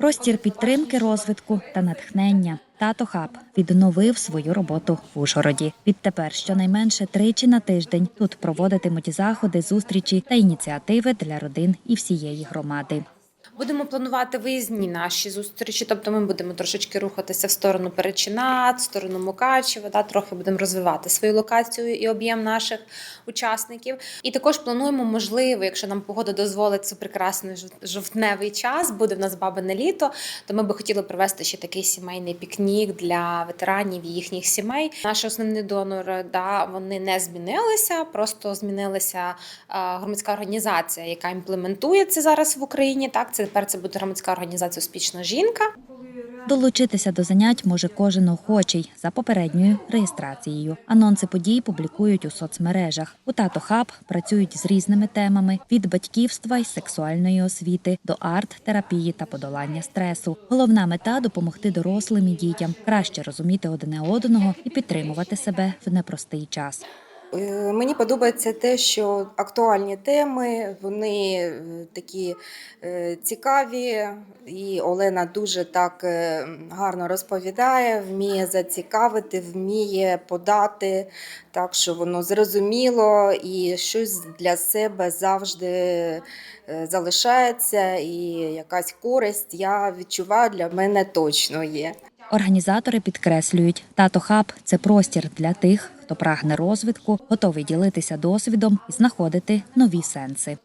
Простір підтримки, розвитку та натхнення. Тато Хаб відновив свою роботу в Ужгороді. Відтепер щонайменше тричі на тиждень тут проводитимуть заходи, зустрічі та ініціативи для родин і всієї громади. Будемо планувати виїзні наші зустрічі, тобто ми будемо трошечки рухатися в сторону Перечинат, в сторону Мукачева, да, трохи будемо розвивати свою локацію і об'єм наших учасників. І також плануємо, можливо, якщо нам погода дозволить це прекрасний жов- жовтневий час, буде в нас бабине літо, то ми би хотіли провести ще такий сімейний пікнік для ветеранів і їхніх сімей. Наші основні донори, да, вони не змінилися, просто змінилася е, громадська організація, яка імплементує це зараз в Україні. Так, це тепер це буде громадська організація Успішна жінка. Долучитися до занять може кожен охочий за попередньою реєстрацією. Анонси подій публікують у соцмережах. У Тато Хаб працюють з різними темами від батьківства й сексуальної освіти до арт-терапії та подолання стресу. Головна мета допомогти дорослим і дітям краще розуміти одне одного і підтримувати себе в непростий час. Е, Мені подобається те, що актуальні теми, вони е, такі е, цікаві, і Олена дуже так гарно розповідає, вміє зацікавити, вміє подати так, що воно зрозуміло і щось для себе завжди залишається, і якась користь я відчуваю для мене точно є. Організатори підкреслюють, тато хаб це простір для тих, хто прагне розвитку, готовий ділитися досвідом і знаходити нові сенси.